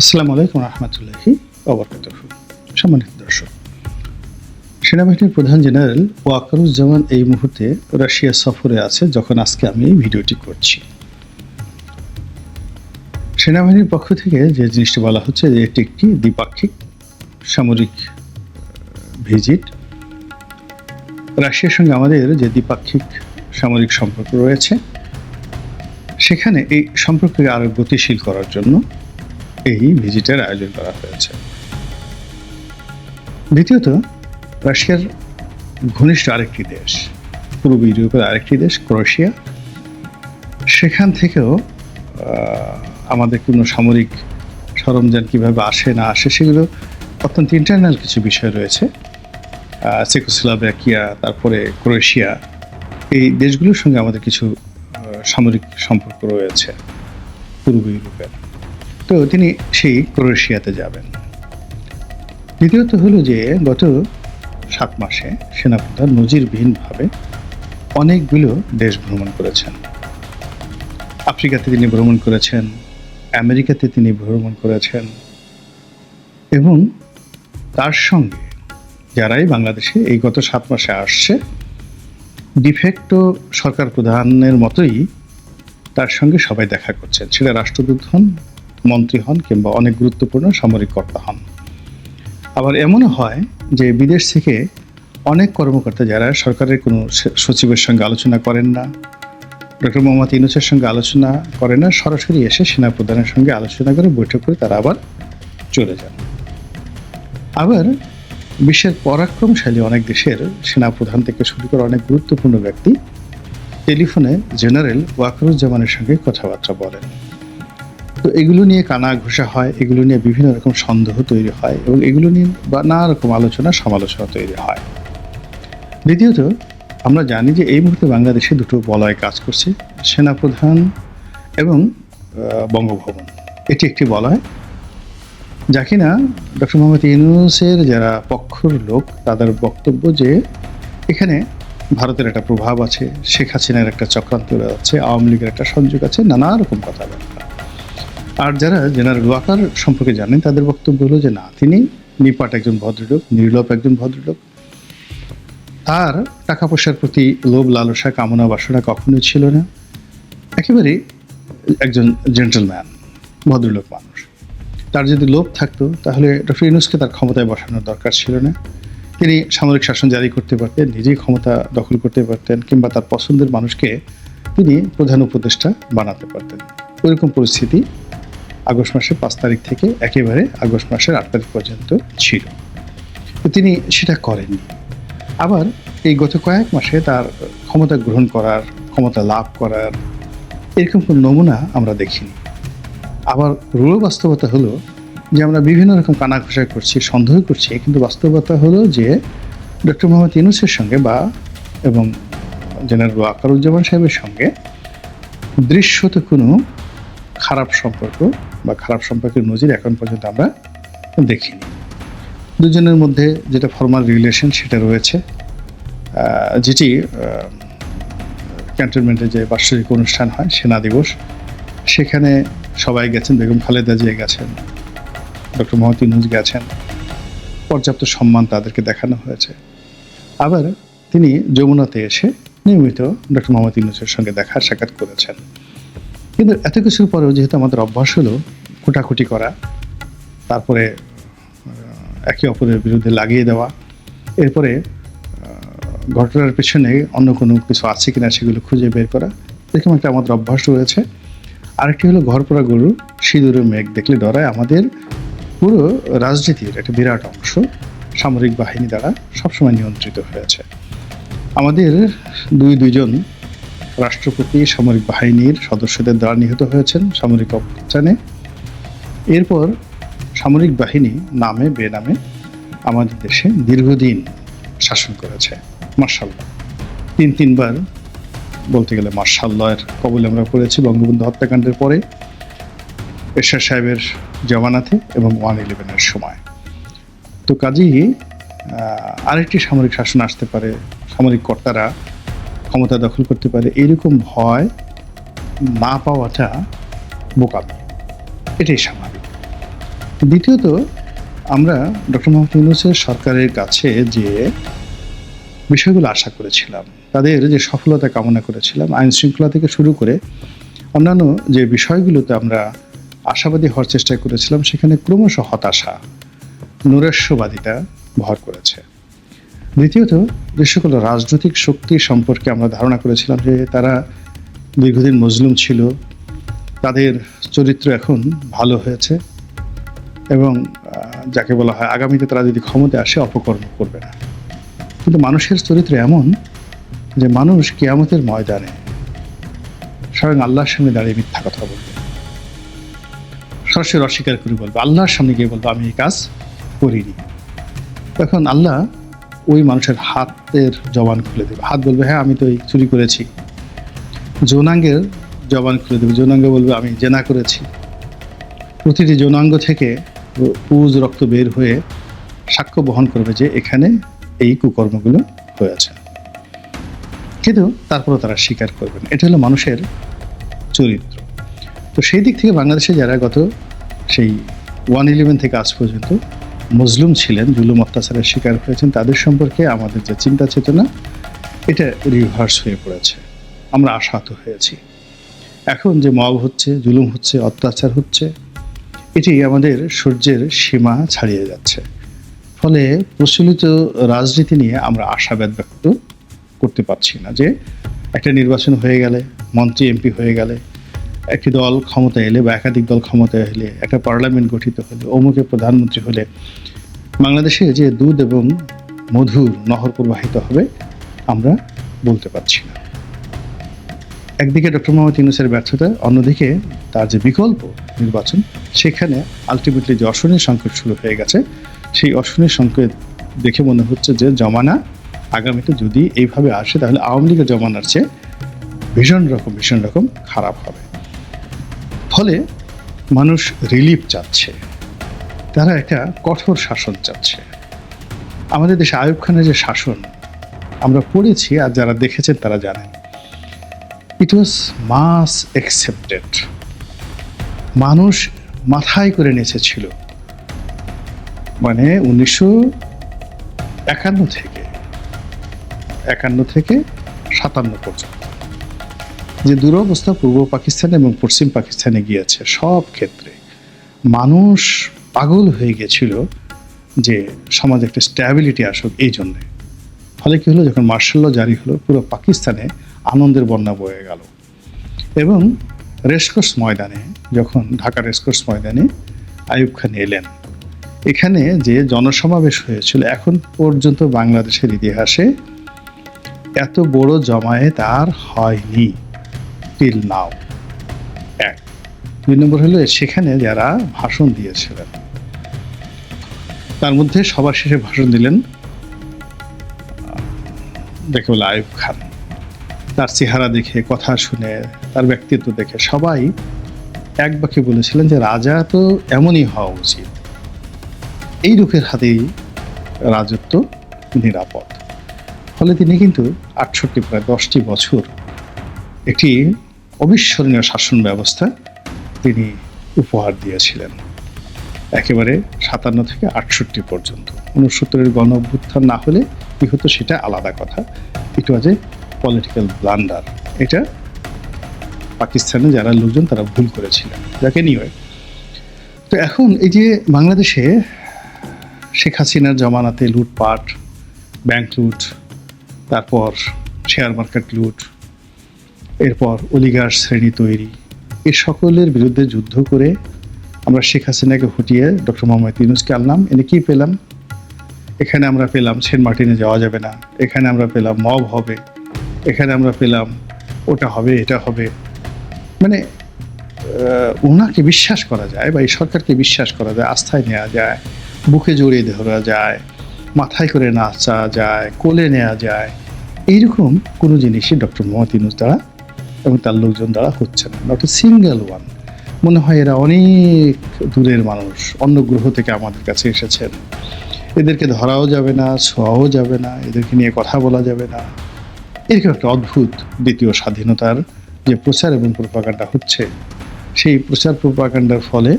আসসালামু আলাইকুম রহমতুল্লাহি সম্মানিত দর্শক, সেনাবাহিনীর প্রধান জেনারেল ওয়াকারুজ্জামান এই মুহূর্তে রাশিয়া সফরে আছে, যখন আজকে আমি এই ভিডিওটি করছি। সেনাবাহিনীর পক্ষ থেকে যে জিনিসটি বলা হচ্ছে, যে এটি একটি দ্বিপাক্ষিক সামরিক ভিজিট। রাশিয়ার সঙ্গে আমাদের যে দ্বিপাক্ষিক সামরিক সম্পর্ক রয়েছে, সেখানে এই সম্পর্ককে আরও গতিশীল করার জন্য এই ভিজিটের আয়োজন করা হয়েছে। দ্বিতীয়ত, রাশিয়ার ঘনিষ্ঠ আরেকটি দেশ পূর্ব ইউরোপের আরেকটি দেশ, ক্রোয়েশিয়া। সেখান থেকেও আমাদের কোনো সামরিক সরঞ্জাম কীভাবে আসে, না আসে, সেগুলো অত্যন্ত ইন্টারনাল কিছু বিষয় রয়েছে। চেকোস্লোভাকিয়া, তারপরে ক্রোয়েশিয়া, এই দেশগুলোর সঙ্গে আমাদের কিছু সামরিক সম্পর্ক রয়েছে, পূর্ব ইউরোপের। তো তিনি সেই ক্রোয়েশিয়াতে যাবেন। দ্বিতীয়ত হলো যে গত সাত মাসে সেনাপ্রধান নজিরবিহীনভাবে অনেকগুলো দেশ ভ্রমণ করেছেন। আফ্রিকাতে তিনি ভ্রমণ করেছেন, আমেরিকাতে তিনি ভ্রমণ করেছেন এবং তার সঙ্গে যারাই বাংলাদেশে এই গত সাত মাসে আসছে ডিফেক্টো সরকার প্রধানের মতোই তার সঙ্গে সবাই দেখা করছেন। সেটা রাষ্ট্রদূত হন মন্ত্রী হন কিংবা অনেক গুরুত্বপূর্ণ সামরিক কর্তা হন। আবার এমনও হয় যে বিদেশ থেকে অনেক কর্মকর্তা যারা সরকারের কোনো সচিবের সঙ্গে আলোচনা করেন না, ডক্টর মোহাম্মদ ইনুসের সঙ্গে আলোচনা করে না, সরাসরি এসে সেনাপ্রধানের সঙ্গে আলোচনা করে বৈঠক করে তারা আবার চলে যান। আবার বিশ্বের পরাক্রমশালী অনেক দেশের সেনাপ্রধান থেকে শুরু করে অনেক গুরুত্বপূর্ণ ব্যক্তি টেলিফোনে জেনারেল ওয়াকারুজ্জামানের সঙ্গে কথাবার্তা বলেন। তো এগুলো নিয়ে কানা ঘোষা হয়, এগুলো নিয়ে বিভিন্ন রকম সন্দেহ তৈরি হয় এবং এগুলো নিয়ে বা নানা রকম আলোচনা, সমালোচনা তৈরি হয়। দ্বিতীয়ত, আমরা জানি যে এই মুহূর্তে বাংলাদেশে দুটো বলয় কাজ করছে, সেনাপ্রধান এবং বঙ্গভবন। এটি একটি বলয় যা কিনা ডক্টর মোহাম্মদ ইউনুসের যারা পক্ষর লোক, তাদের বক্তব্য যে এখানে ভারতের একটা প্রভাব আছে, শেখ হাসিনার একটা চক্রান্ত আছে আওয়ামী লীগের একটা সংযোগ আছে, নানা রকম কথাবার্তা আর যারা জেনারেল ওয়াকার সম্পর্কে জানেন, তাদের বক্তব্য হলো যে না, তিনি নিপাট একজন ভদ্রলোক, নির্লোপ একজন ভদ্রলোক। তার টাকা পয়সার প্রতি লোভ, লালসা, কামনা, বাসনা কখনোই ছিল না। একেবারে একজন জেন্টলম্যান, ভদ্রলোক মানুষ। তার যদি লোভ থাকতো, তাহলে ডক্টর ইউনুসকে তার ক্ষমতায় বসানোর দরকার ছিল না। তিনি সামরিক শাসন জারি করতে পারতেন, নিজেই ক্ষমতা দখল করতে পারতেন, কিংবা তার পছন্দের মানুষকে তিনি প্রধান উপদেষ্টা বানাতে পারতেন। ওইরকম পরিস্থিতি আগস্ট মাসের পাঁচ তারিখ থেকে একেবারে আগস্ট মাসের আট তারিখ পর্যন্ত ছিল। তো তিনি সেটা করেননি। আবার এই গত কয়েক মাসে তার ক্ষমতা গ্রহণ করার, ক্ষমতা লাভ করার এরকম কোনো নমুনা আমরা দেখিনি। আবার রূঢ় বাস্তবতা হলো যে আমরা বিভিন্ন রকম কানাঘোষা করছি, সন্দেহ করছি, কিন্তু বাস্তবতা হলো যে ডক্টর মোহাম্মদ ইউনুসের সঙ্গে বা এবং জেনারেল আকারুজ্জামান সাহেবের সঙ্গে দৃশ্যত কোনো খারাপ সম্পর্ক বা খারাপ সম্পর্কের নজির এখন পর্যন্ত আমরা দেখিনি। দুজনের মধ্যে যেটা ফর্মাল রিলেশন সেটা রয়েছে যেটি ক্যান্টনমেন্টে যে বার্ষিক অনুষ্ঠান হয়, সেনা দিবস, সেখানে সবাই গেছেন, বেগম খালেদা জিয়া গেছেন, ডক্টর ইউনুস গেছেন, পর্যাপ্ত সম্মান তাদেরকে দেখানো হয়েছে। আবার তিনি যমুনাতে এসে নিয়মিত ডক্টর মোহাম্মদ ইউনুসের সঙ্গে দেখা সাক্ষাৎ করেছেন। কিন্তু এত কিছুর পরেও যেহেতু আমাদের অভ্যাস হলো কুটাকুটি করা, তারপরে একে অপরের বিরুদ্ধে লাগিয়ে দেওয়া, এরপরে ঘটনার পেছনে অন্য কোনো কিছু আছে কিনা সেগুলো খুঁজে বের করা, এরকম একটা আমাদের অভ্যাস রয়েছে। আরেকটি হলো ঘরপড়া গরু সিঁদুরে মেঘ দেখলে ডরায় আমাদের পুরো রাজনীতির একটা বিরাট অংশ সামরিক বাহিনী দ্বারা সবসময় নিয়ন্ত্রিত হয়েছে। আমাদের দুই, দুইজন রাষ্ট্রপতি, সামরিক বাহিনীর সদস্যদের দ্বারা নিহত হয়েছেন সামরিক অভ্যুত্থানে এরপর সামরিক বাহিনী নামে, বেনামে আমাদের দেশে দীর্ঘদিন শাসন করেছে। মার্শাল্লাহ। তিন, তিনবার বলতে গেলে মার্শাল্লাহের কবলে আমরা পড়েছি বঙ্গবন্ধু হত্যাকাণ্ডের পরে। এরশাদ সাহেবের জমানাতে এবং ওয়ান ইলেভেনের সময়। তো কাজেই আরেকটি সামরিক শাসন আসতে পারে সামরিক কর্তারা ক্ষমতা দখল করতে পারে, এরকম ভয় না পাওয়াটা বোকামি। এটাই স্বাভাবিক। দ্বিতীয়ত, আমরা ডক্টর মোহাম্মদ ইউনুসের সরকারের কাছে যে বিষয়গুলো আশা করেছিলাম, তাদের যে সফলতা কামনা করেছিলাম, আইন শৃঙ্খলা থেকে শুরু করে অন্যান্য যে বিষয়গুলোতে আমরা আশাবাদী হওয়ার চেষ্টা করেছিলাম, সেখানে ক্রমশ হতাশা নৈরাশ্যবাদিতা ভর করেছে। দ্বিতীয়ত যে সকল রাজনৈতিক শক্তি সম্পর্কে আমরা ধারণা করেছিলাম যে তারা দীর্ঘদিন মজলুম ছিল, তাদের চরিত্র এখন ভালো হয়েছে এবং যাকে বলা হয় আগামীতে তারা যদি ক্ষমতায় আসে অপকর্ম করবে না। কিন্তু মানুষের চরিত্র এমন যে মানুষ কেয়ামতের ময়দানে স্বয়ং আল্লাহর সামনে দাঁড়িয়ে মিথ্যা কথা বলবে। সরাসরি অস্বীকার করে বলবে, আল্লাহর সামনে গিয়ে বলব, আমি এই কাজ করিনি। তখন আল্লাহ ওই মানুষের হাতের জবান খুলে দেবে। হাত বলবে হ্যাঁ আমি তো এই চুরি করেছি। যৌনাঙ্গের জবান খুলে দেবে। যৌনাঙ্গ বলবে, আমি জেনা করেছি। প্রতিটি যৌনাঙ্গ থেকে পুজ রক্ত বের হয়ে সাক্ষ্য বহন করবে যে এখানে এই কুকর্মগুলো হয়েছে। কিন্তু তারপরও তারা স্বীকার করবেন এটা হলো মানুষের চরিত্র। তো সেই দিক থেকে বাংলাদেশে যারা গত সেই ওয়ান ইলেভেন থেকে আজ পর্যন্ত মজলুম ছিলেন, জুলুম অত্যাচারের শিকার হয়েছেন, তাদের সম্পর্কে আমাদের যে চিন্তা চেতনা, এটা রিভার্স হয়ে পড়েছে। আমরা আশাহত হয়েছি। এখন যে মব হচ্ছে, জুলুম হচ্ছে, অত্যাচার হচ্ছে এটি আমাদের সূর্যের সীমা ছাড়িয়ে যাচ্ছে। ফলে প্রচলিত রাজনীতি নিয়ে আমরা আশাবাদ ব্যক্ত করতে পারছি না যে একটা নির্বাচন হয়ে গেলে, মন্ত্রী, এমপি হয়ে গেলে একটি দল ক্ষমতা এলে বা একাধিক দল ক্ষমতা এলে, একটা পার্লামেন্ট গঠিত হলে, অমুকে প্রধানমন্ত্রী হলে, বাংলাদেশে যে দুধ এবং মধুর নহর প্রবাহিত হবে, আমরা বলতে পারছি না। একদিকে ডক্টর মোহাম্মদ ইউনুসের ব্যর্থতা, অন্যদিকে তার যে বিকল্প নির্বাচন, সেখানে আলটিমেটলি যে অশনির সংকট শুরু হয়ে গেছে, সেই অশনির সংকেত দেখে মনে হচ্ছে যে জমানা আগামীতে যদি এইভাবে আসে, তাহলে আওয়ামী লীগের জমানার চেয়ে ভীষণ রকম ভীষণ রকম খারাপ হবে। ফলে মানুষ রিলিফ চাচ্ছে। তারা একটা কঠোর শাসন চাচ্ছে। আমাদের দেশে আয়ুব খানের যে শাসন, আমরা পড়েছি আর যারা দেখেছেন তারা জানেন। ইট ওয়াজ মাস অ্যাকসেপ্টেড মানুষ মাথায় করে নেচেছিল। মানে উনিশশো একান্ন থেকে একান্ন থেকে সাতান্ন পর্যন্ত। যে দুরবস্থা পূর্ব পাকিস্তান এবং পশ্চিম পাকিস্তানে গিয়েছে, সব ক্ষেত্রে মানুষ পাগল হয়ে গেছিল যে সমাজে একটা স্ট্যাবিলিটি আসুক এই জন্যে। ফলে কী হলো? যখন মার্শাল জারি হলো, পুরো পাকিস্তানে আনন্দের বন্যা বয়ে গেল। এবং রেসকোর্স ময়দানে, যখন ঢাকা রেসকোর্স ময়দানে আইয়ুব খান এলেন, এখানে যে জনসমাবেশ হয়েছিল, এখন পর্যন্ত বাংলাদেশের ইতিহাসে এত বড় জমায়েত আর হয়নি। Till now. এক। দুই নম্বর হলো সেখানে যারা ভাষণ দিয়েছিলেন তার মধ্যে সবার শেষে ভাষণ দিলেন দেখে বলে আয়ুব খান। তার চেহারা দেখে কথা শুনে তার ব্যক্তিত্ব দেখে সবাই এক বাক্যে বলেছিলেন যে রাজা তো এমনই হওয়া উচিত। এই রূপের হাতেই রাজত্ব নিরাপদ। ফলে তিনি কিন্তু আটষট্টি প্রায় দশটি বছর একটি অবিস্মরণীয় শাসন ব্যবস্থা তিনি উপহার দিয়েছিলেন। একেবারে সাতান্ন থেকে আটষট্টি পর্যন্ত। উনসত্তরের গণ অভ্যুত্থান না হলে কি হতো সেটা আলাদা কথা। ইট ওয়াজ এ পলিটিক্যাল ব্লান্ডার এটা পাকিস্তানে যারা লোকজন তারা ভুল করেছিলেন যাকে নিয়ে তো এখন এই যে বাংলাদেশে শেখ হাসিনার জমানাতে লুটপাট ব্যাংক লুট, তারপর শেয়ার মার্কেট লুট এরপর অলিগার শ্রেণি তৈরি। এ সকলের বিরুদ্ধে যুদ্ধ করে আমরা শেখ হাসিনাকে হটিয়ে ডক্টর মোহাম্মদ ইউনুসকে আনলাম। এনে কি পেলাম? এখানে আমরা পেলাম সেন্ট মার্টিনে যাওয়া যাবে না। এখানে আমরা পেলাম মব হবে। এখানে আমরা পেলাম ওটা হবে, এটা হবে। মানে ওনাকে বিশ্বাস করা যায় বা এই সরকারকে বিশ্বাস করা যায়, আস্থায় নেওয়া যায়, বুকে জড়িয়ে ধরা যায়, মাথায় করে নাচা যায়, কোলে নেওয়া যায়, এইরকম কোনো জিনিসই ডক্টর মোহাম্মদ ইউনুস দ্বারা এবং তার লোকজন দ্বারা হচ্ছে না। নট এ সিঙ্গেল ওয়ান মনে হয় এরা অনেক দূরের মানুষ। অন্য গ্রহ থেকে আমাদের কাছে এসেছেন। এদেরকে ধরাও যাবে না, ছোঁয়াও যাবে না, এদেরকে নিয়ে কথা বলা যাবে না। এরকম একটা অদ্ভুত দ্বিতীয় স্বাধীনতার যে প্রচার এবং প্রপাগান্ডা হচ্ছে, সেই প্রচার প্রপাগান্ডার ফলে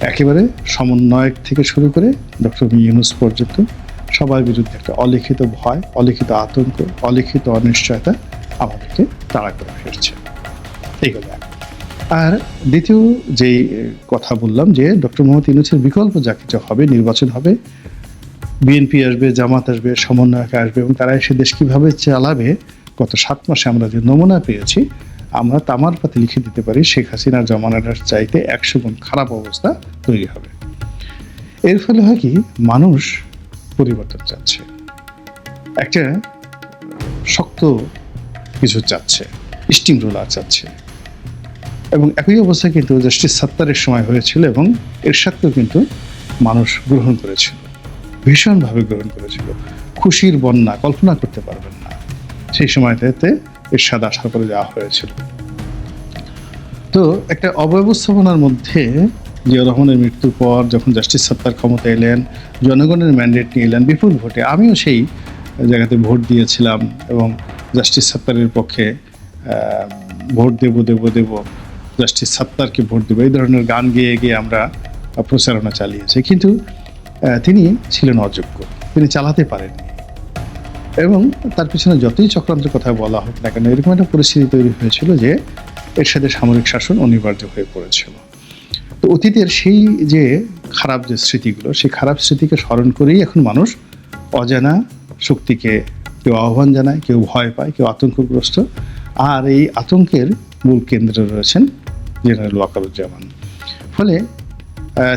একেবারে সমন্বয়ক থেকে শুরু করে ডক্টর ইউনুস পর্যন্ত সবার বিরুদ্ধে একটা অলিখিত ভয়, অলিখিত আতঙ্ক, অলিখিত অনিশ্চয়তা আমাদেরকে তাড়া করে ফিরছে। এইগুলো এক। আর দ্বিতীয় যেই কথা বললাম যে ডক্টর মোহাম্মদ ইউনুসের বিকল্প যা কিছু হবে, নির্বাচন হবে, বিএনপি আসবে, জামাত আসবে, সমন্বয়ক আসবে এবং তারা এসে দেশ কীভাবে চালাবে, গত সাত মাসে আমরা যে নমুনা পেয়েছি, আমরা তামার পাতে লিখে দিতে পারি শেখ হাসিনার জমানাটার চাইতে একশো গুণ খারাপ অবস্থা তৈরি হবে। এর ফলে হয় কি, মানুষ পরিবর্তন চাচ্ছে। একটা শক্ত কিছু চাচ্ছে স্টিম রোলার চাচ্ছে। এবং একই অবস্থা কিন্তু জাস্টিস সাত্তারের সময় হয়েছিল এবং এর এরশাদকেও কিন্তু মানুষ গ্রহণ করেছিল, ভীষণভাবে গ্রহণ করেছিল। খুশির বন্যা, কল্পনা করতে পারবেন না। সেই সময়টাতে এরশাদ আসার পরে যাওয়া হয়েছিল। তো একটা অব্যবস্থাপনার মধ্যে জিয়াউর রহমানের মৃত্যুর পর যখন জাস্টিস সত্তার ক্ষমতা এলেন, জনগণের ম্যান্ডেট নিয়ে এলেন বিপুল ভোটে, আমিও সেই জায়গাতে ভোট দিয়েছিলাম এবং জাস্টিস সত্তারের পক্ষে ভোট দেব দেব দেব। জাস্টিস সত্তারকে ভোট দেবো। এই ধরনের গান গেয়ে, গিয়ে আমরা প্রচারণা চালিয়েছি। কিন্তু তিনি ছিলেন অযোগ্য। তিনি চালাতে পারেননি। এবং তার পিছনে যতই চক্রান্তের কথা বলা হোক না কেন, এরকম একটা পরিস্থিতি তৈরি হয়েছিল যে এর সাথে সামরিক শাসন অনিবার্য হয়ে পড়েছিল। তো অতীতের সেই যে খারাপ যে স্মৃতিগুলো, সেই খারাপ স্মৃতিকে স্মরণ করেই এখন মানুষ অজানা শক্তিকে কেউ আহ্বান জানায়, কেউ ভয় পায়, কেউ আতঙ্কগ্রস্ত। আর এই আতঙ্কের মূল কেন্দ্রে রয়েছেন জেনারেল ওয়াকারুজ্জামান। ফলে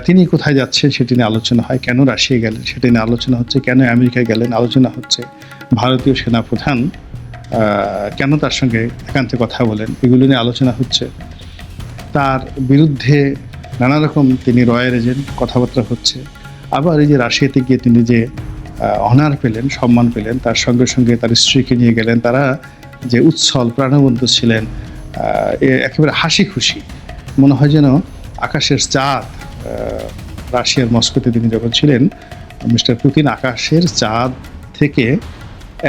তিনি কোথায় যাচ্ছেন সেটি নিয়ে আলোচনা হয়, কেন রাশিয়া গেলেন সেটি নিয়ে আলোচনা হচ্ছে, কেন আমেরিকা গেলেন আলোচনা হচ্ছে। ভারতীয় সেনাপ্রধান কেন তার সঙ্গে একান্তে কথা বলেন, এগুলো নিয়ে আলোচনা হচ্ছে। তার বিরুদ্ধে নানা রকম তিনি রয়্যাল এজেন্ট, কথাবার্তা হচ্ছে। আবার এই যে রাশিয়াতে গিয়ে তিনি যে অনার পেলেন, সম্মান পেলেন, তার সঙ্গে সঙ্গে তার স্ত্রীকে নিয়ে গেলেন, তারা যে উচ্ছল, প্রাণবন্ত ছিলেন একেবারে হাসি খুশি। মনে হয় যেন আকাশের চাঁদ রাশিয়ার মস্কোতে তিনি যখন ছিলেন, মিস্টার পুতিন আকাশের চাঁদ থেকে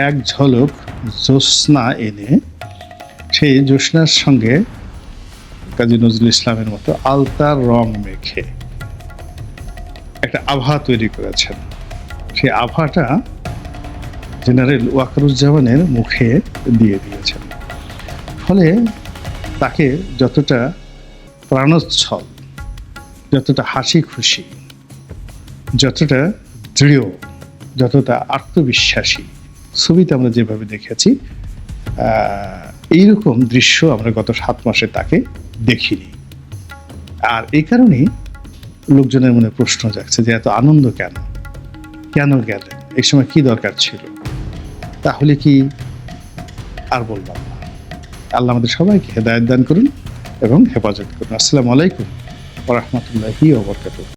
এক ঝলক জ্যোৎস্না এনে সেই জ্যোৎস্নার সঙ্গে কাজী নজরুল ইসলামের মতো আলতার রং মেখে একটা আভা তৈরি করেছেন। সেই আভাটা জেনারেল ওয়াকারুজ্জামানের মুখে দিয়ে দিয়েছেন। ফলে তাকে যতটা প্রাণোচ্ছল, যতটা হাসি খুশি, যতটা দৃঢ়, যতটা আত্মবিশ্বাসী, ছবিতে আমরা যেভাবে দেখেছি এইরকম দৃশ্য আমরা গত সাত মাসে তাকে দেখিনি। আর এই কারণেই লোকজনের মনে প্রশ্ন জাগছে যে এত আনন্দ কেন? কেন গেলেন এক সময় কি দরকার ছিল? তাহলে কি আর বললাম না। আল্লাহ আমাদের সবাইকে হেদায়ত দান করুন এবং হেফাজত করুন। আসসালামু আলাইকুম রহমতুল্লাহি ওবরকাতুহ